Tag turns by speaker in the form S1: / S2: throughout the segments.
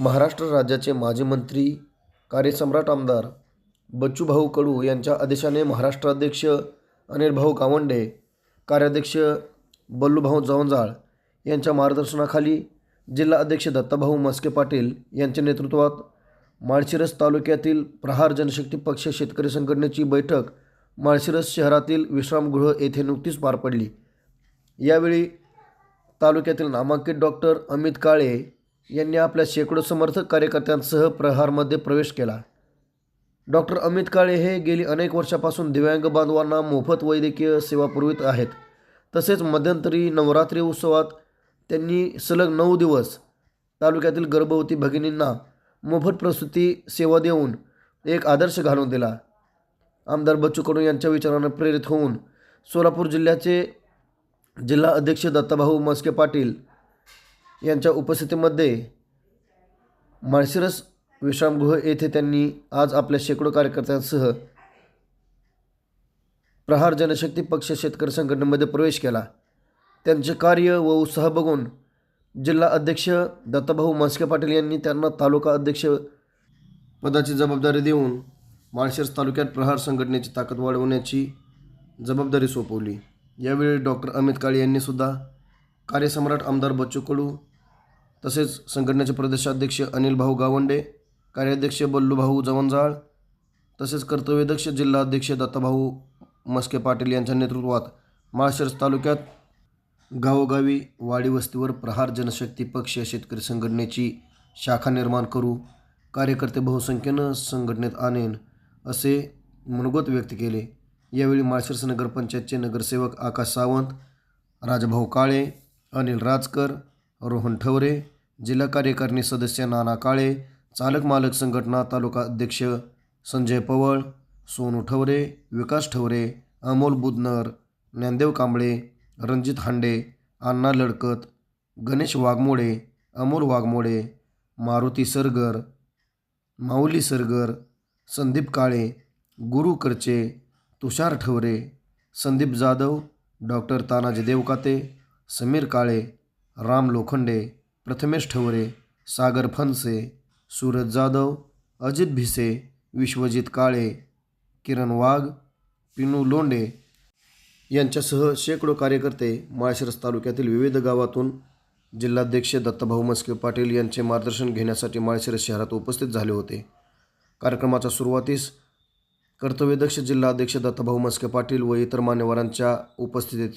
S1: महाराष्ट्र राज्याचे माजी मंत्री कार्यसम्राट आमदार बच्चूभाऊ कडू यांच्या आदेशाने महाराष्ट्राध्यक्ष अनिलभाऊ गावंडे कार्याध्यक्ष बल्लूभाऊ जवंजाळ यांच्या मार्गदर्शनाखाली जिल्हा अध्यक्ष दत्ताभाऊ मस्के पाटील यांच्या नेतृत्वात माळशिरस तालुक्यातील प्रहार जनशक्ती पक्ष शेतकरी संघटनेची बैठक माळशिरस शहरातील विश्रामगृह येथे नुकतीच पार पडली. यावेळी तालुक्यातील नामांकित डॉक्टर अमित काळे यांनी आपल्या शेकडो समर्थक कार्यकर्त्यांसह प्रहारमध्ये प्रवेश केला. डॉक्टर अमित काळे हे गेली अनेक वर्षापासून दिव्यांग बांधवांना मोफत वैद्यकीय सेवा पुरवित आहेत. तसेच मध्यंतरी नवरात्री उत्सवात त्यांनी सलग नऊ दिवस तालुक्यातील गर्भवती भगिनींना मोफत प्रसूती सेवा देऊन एक आदर्श घालून दिला. आमदार बच्चू कडू यांच्या विचारांना प्रेरित होऊन सोलापूर जिल्ह्याचे जिल्हा अध्यक्ष दत्ताभाऊ मस्के पाटील यांच्या उपस्थितीमध्ये माळशिरस विश्रामगृह येथे त्यांनी आज आपल्या शेकडो कार्यकर्त्यांसह प्रहार जनशक्ती पक्ष शेतकरी संघटनेमध्ये प्रवेश केला. त्यांचे कार्य व उत्साह बघून जिल्हा अध्यक्ष दत्ताभाऊ म्हस्के पाटील यांनी त्यांना तालुका अध्यक्ष पदाची जबाबदारी देऊन माळशिरस तालुक्यात प्रहार संघटनेची ताकद वाढवण्याची जबाबदारी सोपवली. यावेळी डॉक्टर अमित काळे यांनीसुद्धा कार्यसम्राट आमदार बच्चू कडू तसेच संघटनेचे प्रदेशाध्यक्ष अनिल भाऊ गावंडे कार्याध्यक्ष बल्लूभाऊ जवंजाळ तसेच कर्तव्यदक्ष जिल्हाध्यक्ष दत्ताभाऊ मस्के पाटील यांच्या नेतृत्वात माळशिरस तालुक्यात गावोगावी वाडी वस्तीवर प्रहार जनशक्ती पक्ष शेतकरी संघटनेची शाखा निर्माण करू कार्यकर्ते बहुसंख्येनं संघटनेत आणेन असे मनोगत व्यक्त केले. यावेळी माळशिरस नगरपंचायतचे नगरसेवक आकाश सावंत राजभाऊ काळे अनिल राजकर रोहन ठवरे जिल्हा कार्यकारिणी सदस्य नाना काळे चालक मालक संघटना तालुका अध्यक्ष संजय पवळ सोनू ठवरे विकास ठवरे अमोल बुदनर ज्ञानदेव कांबळे रणजित हांडे अण्णा लडकत गणेश वाघमोडे अमोल वाघमोडे मारुती सरगर माऊली सरगर संदीप काळे गुरु करचे तुषार ठवरे संदीप जाधव डॉक्टर तानाजी देवकाते समीर काळे राम लोखंडे प्रथमेश ठवरे सागर फनसे सूरज जाधव अजित भिसे विश्वजित काळे किरण वाघ पिनू लोंडे यांच्यासह शेकडो कार्यकर्ते माळशिरस तालुक्यातील विविध गावातून जिल्हाध्यक्ष दत्तभाऊ मस्के पाटील यांचे मार्गदर्शन घेण्यासाठी माळशिरस शहरात उपस्थित झाले होते. कार्यक्रमाच्या सुरुवातीस कर्तव्यदक्ष जिल्हाध्यक्ष दत्तभाऊ मस्के पाटील व इतर मान्यवरांच्या उपस्थितीत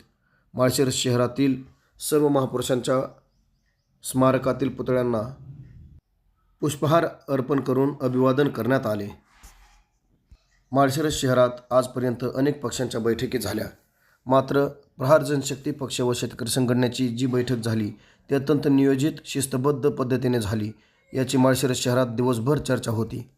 S1: माळशिरस शहरातील सर्व महापुरुषांच्या स्मारकातील पुतळ्यांना पुष्पहार अर्पण करून अभिवादन करण्यात आले. माळशिरस शहरात आजपर्यंत अनेक पक्षांच्या बैठकी झाल्या. मात्र प्रहार जनशक्ती पक्ष व शेतकरी संघटनेची जी बैठक झाली ती अत्यंत नियोजित शिस्तबद्ध पद्धतीने झाली याची माळशिरस शहरात दिवसभर चर्चा होती.